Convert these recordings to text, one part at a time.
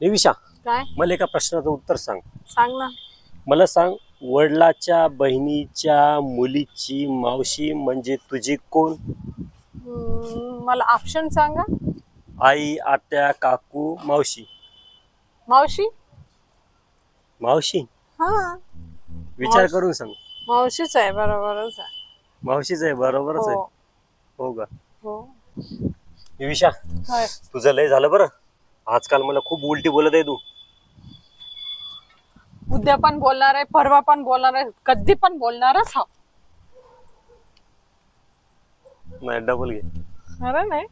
निविशा काय? मला एका प्रश्नाचं उत्तर सांग. सांग ना. मला सांग वडिलाच्या बहिणीच्या मुलीची मावशी म्हणजे तुझी कोण? हम्म, मला ऑप्शन सांगा. आई आत्या काकू मावशी. मावशी? मावशी? हा. विचार मावशी. करून सांग. मावशीच आहे बरोबरच आहे. मावशीच आहे बरोबरच आहे. हो. हो का? हो. निविशा होय. तुझं लय झालं बरं. आजकाल मला खूप उलटी बोलत आहे तू. उद्या पण बोलणार आहे परवा पण बोलणार आहे कधी पण बोलणारच हा नाही डबल घे. अरे नाही.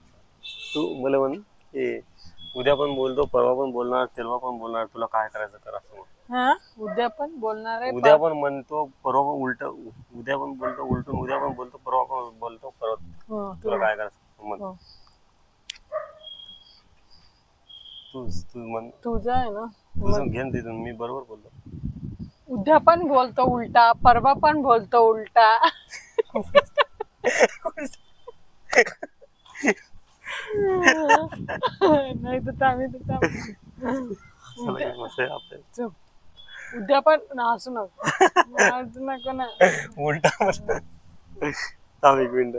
तू मला म्हण ए उद्या पण बोलतो परवा पण बोलणार तेव्हा पण बोलणार तुला काय करायचं कर असं म्हण. हा उद्या पण बोलणार आहे उद्या पण म्हणतो परवा पण उलट उद्या पण बोलतो उलटून उद्या पण बोलतो परवा पण बोलतो परवा हो, तुला तुला- काय करायचं म्हण. हो. तू तू म्हण. तुझं आहे ना. तुझं घेऊन तिथून मी बरोबर बोलतो उद्या पण बोलतो उलटा परवा पण बोलतो उलटा. नाही तर आम्ही तर चला, एक मस्त आहे आपलं. चुप. उद्या पण हसू नको. हसू नको ना. उलटा म्हणा. थांब एक मिनिट.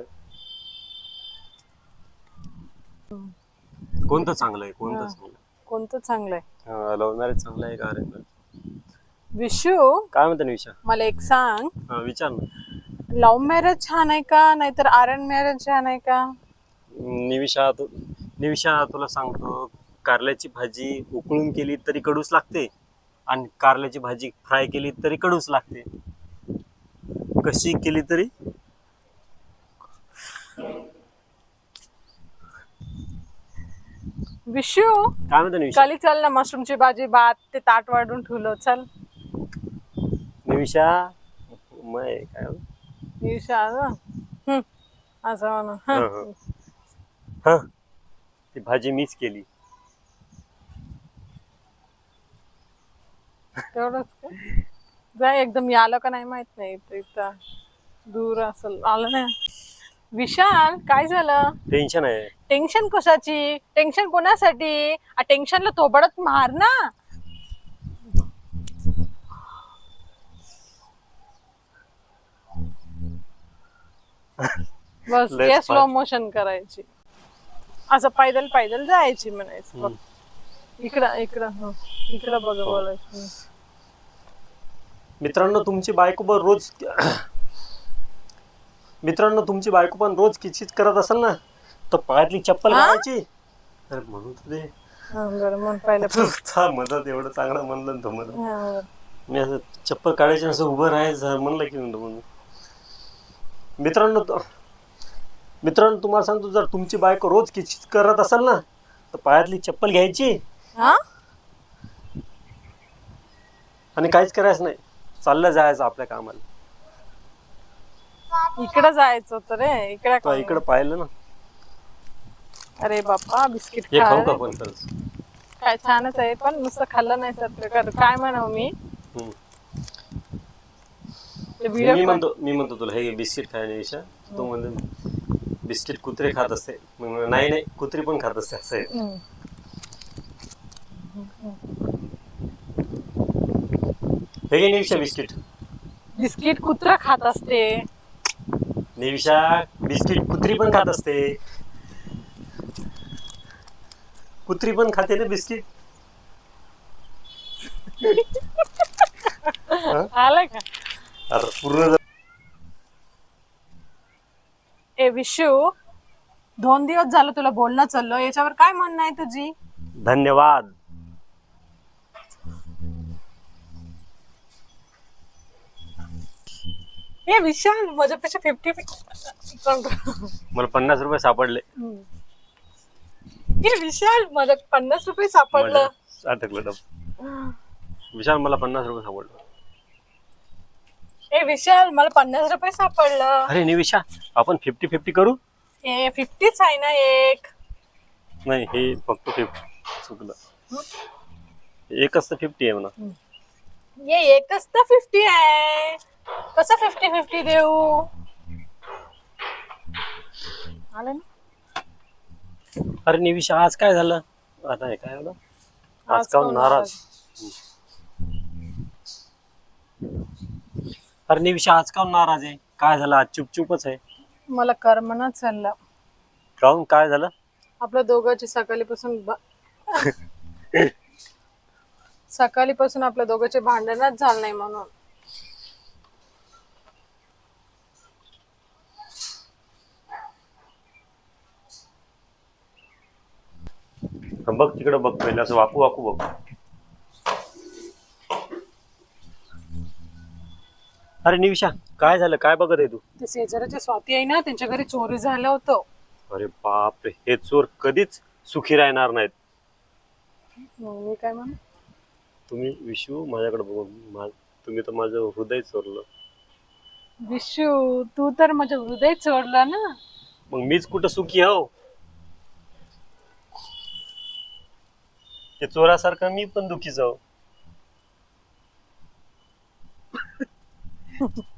कोणतं चांगलं आहे कोणतं हा. चांगलं कोणतं चांगलं आहे? लव्ह मॅरेज चांगलं आहे का अरेंज विशू काय म्हणते निविशा मला एक सांग. हा विचार ना. लव्ह मॅरेज छान आहे का? नाहीतर अरेंज मॅरेज छान आहे का? निविशा तू निविशा तुला सांगतो कारल्याची भाजी उकळून केली तरी कडूच लागते आणि कारल्याची भाजी फ्राय केली तरी कडूच लागते. कशी केली तरी? विशू काय म्हणते निविशा खाली चल ना मशरूमची भाजी भात ते ताट वाढून ठेवलं चल निविशा मय काय म्हणू? विशा हम्म. असं म्हणून हं, हं. हं. हं. ती भाजी मीच केली तेवढंच का जा एकदम यालं का नाही माहीत नाही इथं- इथं दूर असेल आलं नाही विशाल काय झालं? टेन्शन आहे. टेन्शन कशाची? टेन्शन कोणासाठी? आ टेन्शनला थोबडत मार ना. बस या स्लो fast. मोशन करायची. असं पैदल पैदल जायची म्हणायचं. बघ. इकडं इकडं हं. इकडं बघ बोलायचं. मित्रांनो तुमची बायको रोज मित्रांनो तुमची बायको पण रोज किचकिच करत असेल ना तर पायातली चप्पल हा? घालायची. म्हणून तुझे हं, बरं मग पहिलं तुझा मदत एवढं चांगलं म्हणलं ना तो मला हं. मी असं चप्पल काढायची असं उभं राहायचं म्हणलं की म्हणलं म्हणून. मित्रांनो तो- मित्रांनो तुम्हाला सांगतो जर तुमची बायको रोज किचकिच करत असेल ना तर पायातली चप्पल घ्यायची. हा? आणि काहीच करायचं नाही. चाललं जायचं आपल्या कामाला. इकडं जायचं होतं रे इकडं इकडं पाहिलं ना. अरे बाप्पा बिस्किट हे खा खाऊ का रे. पण खरंच काय छानच आहे पण नुसतं खाल्लं नाही सर काय म्हणाव मी? हम्म. मी म्हणतो मी म्हणतो तुला हे बिस्किट खाण्यापेक्षा तो म्हणतो बिस्किट कुत्रे खात असते. म्हणलं, नाही नाही कुत्री पण खात असते असं आहे. हे निविशा बिस्किट. बिस्किट कुत्रा खात असते. निविशा बिस्किट कुत्री पण खात असते. कुत्री पण खाते ना बिस्किट? आलं का? आता पूर्ण जर- ए विशू दोन दिवस झालं तुला बोलणं चाललं याच्यावर काय म्हणणं आहे तुझी? धन्यवाद. ए विशाल माझ्यापेक्षा फिफ्टी मला पन्नास रुपये सापडले. ए विशाल माझ्या पन्नास रुपये सापडलं. माझ्या- अटकलं डब विशाल मला पन्नास रुपये सापडलं. ए विशाल मला पन्नास रुपये सापडलं. अरे निविशा आपण फिफ्टी फिफ्टी करू? ए फिफ्टीच आहे ना एक. नाही हे फक्त फिफ्टी चुकलं. एकच तर फिफ्टी आहे म्हणा. ये एकच तर फिफ्टी आहे. कसं फिफ्टी फिफ्टी देऊ? आलं ना? अरे निविशा आज काय झालं? आता हे काय झालं? आज काहून नाराज? अरे निविषा आज काहून नाराज आहे? काय झालं? आज चुपचुपच आहे? मला करमनाच चाललं. काहून? काय झालं? आपल्या दोघांची सकाळीपासून ब- सकाळीपासून आपल्या दोघांचे भांडणच झालं नाही म्हणून. बघ तिकडं बघ पहिले असं वाकू वाकू बघ. अरे निविषा काय झालं? काय बघत आहे तू? ते शेजाऱ्याच्या स्वाती आहे ना त्यांच्या घरी चोरी झालं होतं. अरे बापरे हे चोर कधीच सुखी राहणार नाहीत. मग मी काय म्हण? तुम्ही विशू माझ्याकडे बघून मा- तुम्ही तर माझं हृदय चोरलं. विशू तू तर माझं हृदय चोरलं ना. मग मीच कुठं सुखी हो ते चोरासारखं मी पण दुखी जाऊ.